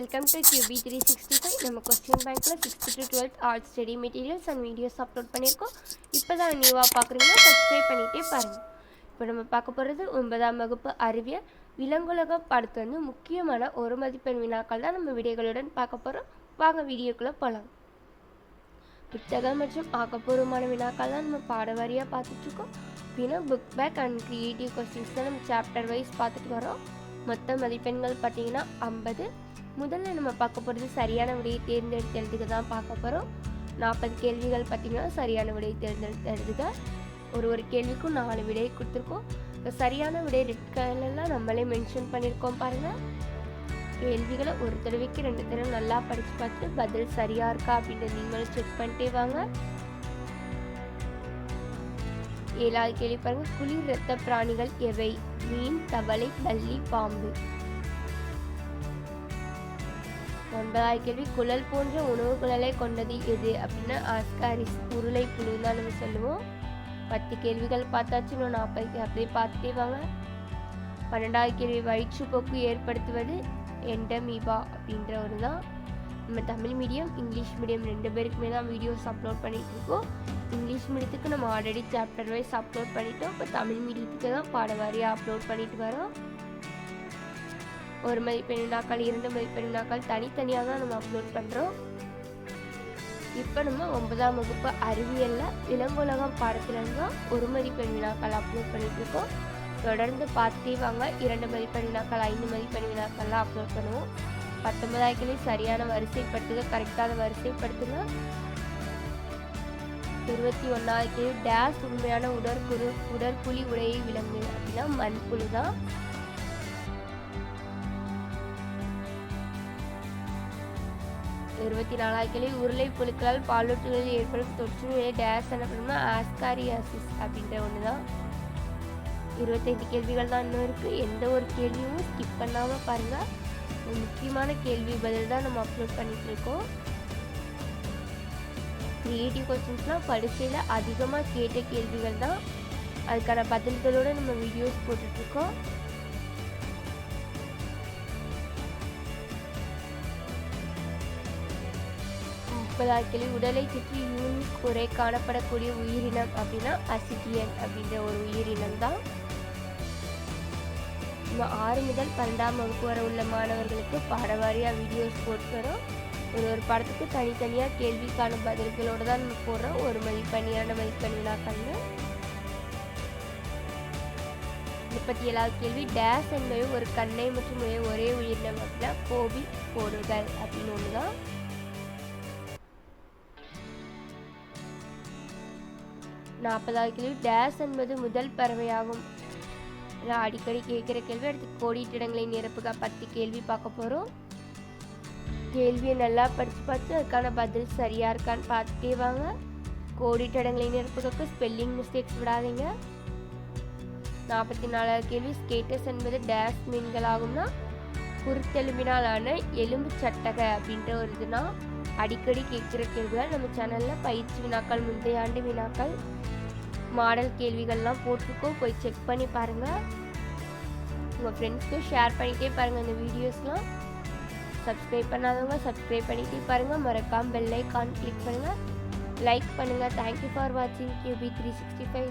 Welcome to Q B three sixty five நம்ம question பேங்க்கில் sixth to twelfth art study materials and videos upload பண்ணியிருக்கோம். இப்போ தான் நியூவாக பார்க்குறீங்கன்னா சப்ஸ்கிரைப் பண்ணிகிட்டே பாருங்கள் இப்போ நம்ம பார்க்க போகிறது ஒன்பதாம் வகுப்பு அறிவியல். விலங்குலக படத்து வந்து முக்கியமான ஒரு மதிப்பெண் வினாக்கள் தான் நம்ம வீடியோகளுடன் பார்க்க போகிறோம் வாங்க வீடியோக்குள்ளே போகலாம் புத்தகம் மற்றும் ஆக்கப்பூர்வமான வினாக்கள் தான் நம்ம பாடவாரியாக பார்த்துட்ருக்கோம் அப்படின்னா book back and creative questions தான் நம்ம சாப்டர் வைஸ் பார்த்துட்டு வரோம். மொத்த மதிப்பெண்கள் பார்த்தீங்கன்னா ஐம்பது. முதல்ல நம்ம பார்க்க போகிறது சரியான விடையை தேர்ந்தெடுத்து எழுதுக தான் பார்க்க போகிறோம் நாற்பது கேள்விகள் பார்த்தீங்கன்னா சரியான விடையை தேர்ந்தெடுத்து எழுதுக. ஒரு ஒரு கேள்விக்கும் நாலு விடை கொடுத்துருக்கோம். இப்போ சரியான விடை ரெட் கலர்லாம் நம்மளே மென்ஷன் பண்ணியிருக்கோம் பாருங்கள் கேள்விகளை ஒரு தடவைக்கு ரெண்டு தடவை நல்லா படித்து பார்த்து பதில் சரியாக இருக்கா அப்படின்றத நீங்களும் செக் பண்ணிட்டே வாங்க. ஏழாவது கேள்வி பாருங்கள் குளிர் இரத்த பிராணிகள் எவை? மீன் தவளை பள்ளி பாம்பு. ஒன்பதாவது கேள்வி குழல் போன்ற உணவு குழலை கொண்டது எது அப்படின்னா ஆஸ்காரிஸ் உருளை புழு தான் நம்ம சொல்லுவோம். பத்து கேள்விகள் பார்த்தாச்சு இன்னும் நாற்பது அப்படியே பார்த்துட்டே வாங்க. பன்னெண்டாவது கேள்வி வயிற்றுப்போக்கு ஏற்படுத்துவது எண்டமீபா அப்படின்ற ஒரு தான். நம்ம தமிழ் மீடியம் இங்கிலீஷ் மீடியம் ரெண்டு பேருக்குமே தான் வீடியோஸ் அப்லோட் பண்ணிட்டு இருக்கோம். இங்கிலீஷ் மீடியத்துக்கு நம்ம ஆல்ரெடி சாப்டர் வைஸ் அப்லோட் பண்ணிட்டோம். இப்போ தமிழ் மீடியத்துக்கு தான் பாட வாரியாக அப்லோட் பண்ணிட்டு வரோம். ஒரு மதிப்பெண் வினாக்கள் இரண்டு மதிப்பெண் வினாக்கள் தனித்தனியாக தான் நம்ம அப்லோட் பண்ணுறோம் இப்போ நம்ம ஒன்பதாம் வகுப்பு அறிவியலில் விலங்குலகம் பாடத்தில் தான் ஒரு மதிப்பெண் வினாக்கள் அப்லோட் பண்ணிட்டு இருக்கோம். தொடர்ந்து பார்த்தே வாங்க. இரண்டு மதிப்பெண் வினாக்கள் ஐந்து மதிப்பெண் வினாக்கள்லாம் அப்லோட் பண்ணுவோம். பத்தொன்பதாயிரத்துலேயும் சரியான வரிசைப்படுத்துங்க கரெக்டான வரிசைப்படுத்துங்க. இருபத்தி ஒன்றாவது டேஸ் உண்மையான உடற்குறு உடற்குழி உடையை விளங்கு அப்படின்னா மண்புழு தான். இருபத்தி நாலாவது கேள்வி உருளை புழுக்களால் பாலூட்டுகளில் ஏற்படும் தொற்று நோயை டேஸ் எனப்படும்னா ஆஸ்காரியாசிஸ் அப்படின்ற ஒன்று தான். இருபத்தைந்து கேள்விகள் தான் இன்னும் இருக்குது எந்த ஒரு கேள்வியும் ஸ்கிப் பண்ணாமல் பாருங்கள் முக்கியமான கேள்வி பதில் தான் நம்ம அப்லோட் பண்ணிட்டு இருக்கோம். கிரியேட்டிவ் கொஸ்டின்ஸ்லாம் பரீட்சையில் அதிகமாக கேட்ட கேள்விகள் தான். அதுக்கான பதில்களோடு நம்ம வீடியோஸ் போட்டுட்ருக்கோம். முப்பதாவது கேள்வி உடலை சுற்றி யூனிக் குறை காணப்படக்கூடிய உயிரினம் அப்படின்னா அசிட்டியன் அப்படின்ற ஒரு உயிரினம் தான். நம்ம ஆறு முதல் பன்னெண்டாம் வகுப்பு வரை உள்ள மாணவர்களுக்கு பாடவாரியாக வீடியோஸ் போட்டு வரோம் ஒரு ஒரு படத்துக்கு தனித்தனியாக கேள்விக்கான பதில்களோடு தான் நம்ம போடுறோம். ஒரு மதிப்பெண் இரண்டு மதிப்பெண் வினாக்கள்னு முப்பத்தி ஏழாவது கேள்வி? டேஸ் என்பது ஒரு கண்ணை மற்றும் ஒரே உயிரினம் அப்படின்னா கோபி கோடுகள் அப்படின்னு ஒன்று தான் நாற்பதாவது கேள்வி. டேஸ் என்பது முதல் பறவையாகும். நான் அடிக்கடி கேட்குற கேள்வி அடுத்து கோடிட்டிடங்களை நிரப்புக பத்து கேள்வி பார்க்க போகிறோம் கேள்வியை நல்லா படித்து பார்த்து அதுக்கான பதில் சரியாக இருக்கான்னு பார்த்துட்டே வாங்க. கோடிட்டிடங்களை நிரப்புகளுக்கு ஸ்பெல்லிங் மிஸ்டேக்ஸ் விடாதீங்க. நாற்பத்தி நாலாவது கேள்வி ஸ்கேட்டஸ் என்பது டேஸ் மீன்களாகும்னா குருத்தெலும்பினால் ஆன எலும்பு சட்டக அப்படின்ற ஒரு இதுனா அடிக்கடி கேட்குற கேள்விகள் நம்ம சேனலில் பயிற்சி வினாக்கள் முந்தைய ஆண்டு வினாக்கள் மாடல் கேள்விகள்லாம் போட்டிருக்கோம். போய் செக் பண்ணி பாருங்கள் உங்கள் ஃப்ரெண்ட்ஸ்க்கும் ஷேர் பண்ணிகிட்டே பாருங்கள் இந்த வீடியோஸ்லாம் சப்ஸ்கிரைப் பண்ணாதவங்க சப்ஸ்கிரைப் பண்ணிட்டு பாருங்கள் மறக்காமல் பெல் ஐக்கான் கிளிக் பண்ணுங்கள் லைக் பண்ணுங்கள் தேங்க்யூ ஃபார் வாட்சிங் Q B three sixty five